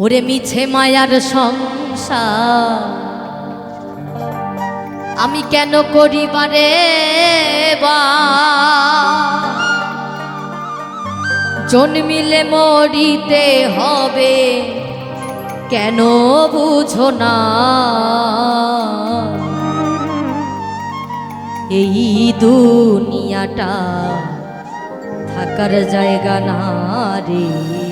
ওরে মিছে মায়ার সংসার। আমি কেন করিবারে বা? জন্মিলে মরিতে হবে, কেন বুঝো না? এই দুনিয়াটা থাকার জায়গা না রে।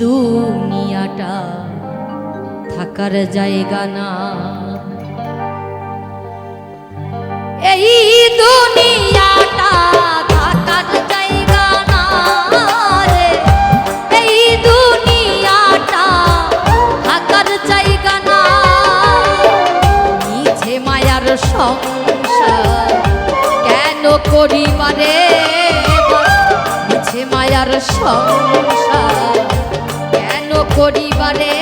দুনিয়াটা থাকার জায়গা না। এই দুনিয়াটা থাকার জায়গা না রে। এই দুনিয়াটা থাকার জায়গা না। নিঝে মায়ার সংসার কেন করিবারে মায়ার সংসার পরিবারে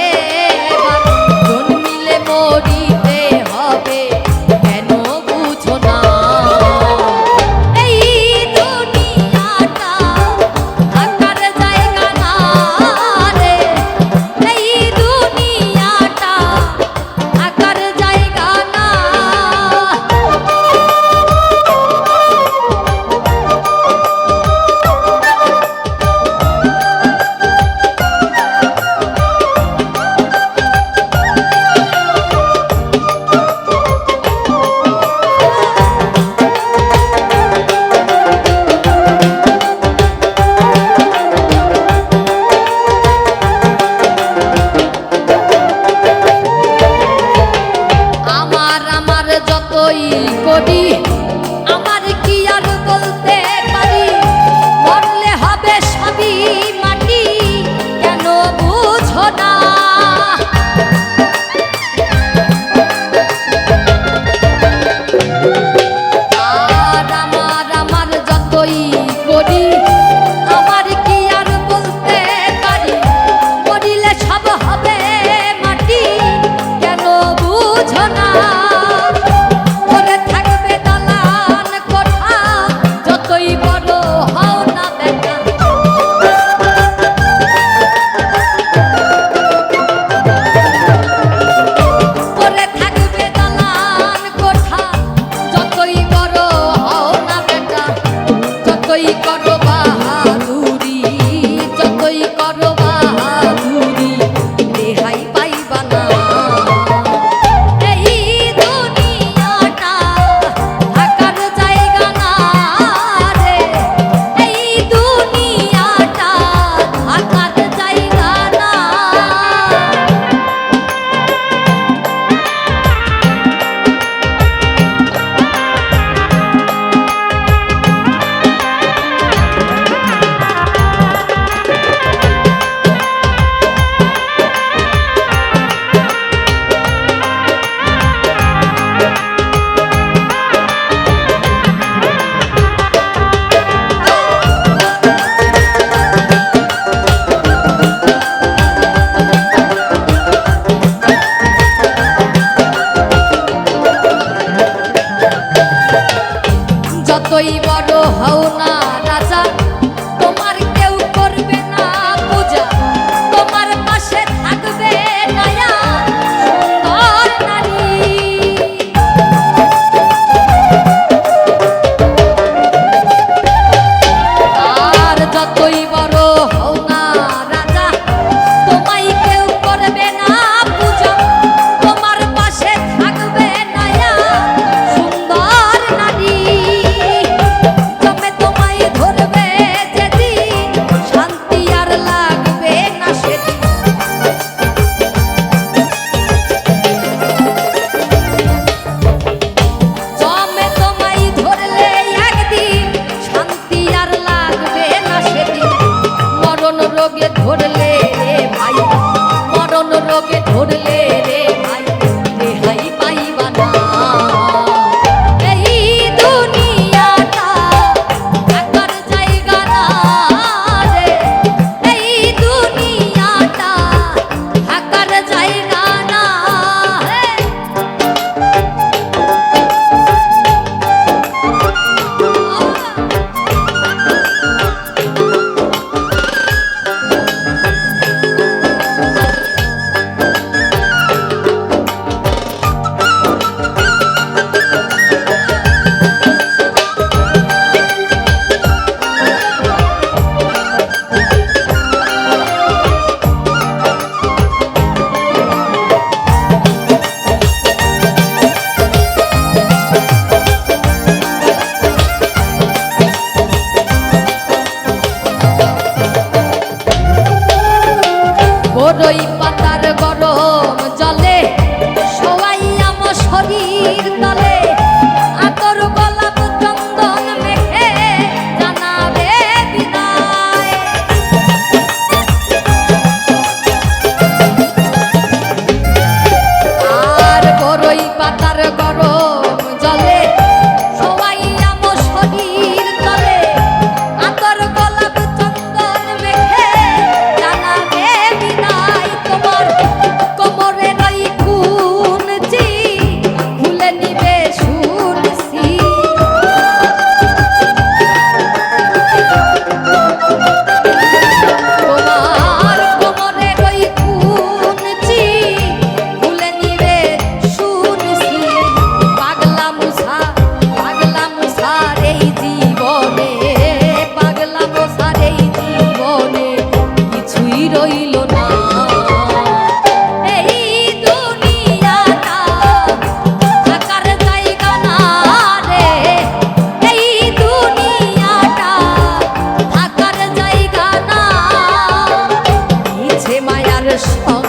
pessoal.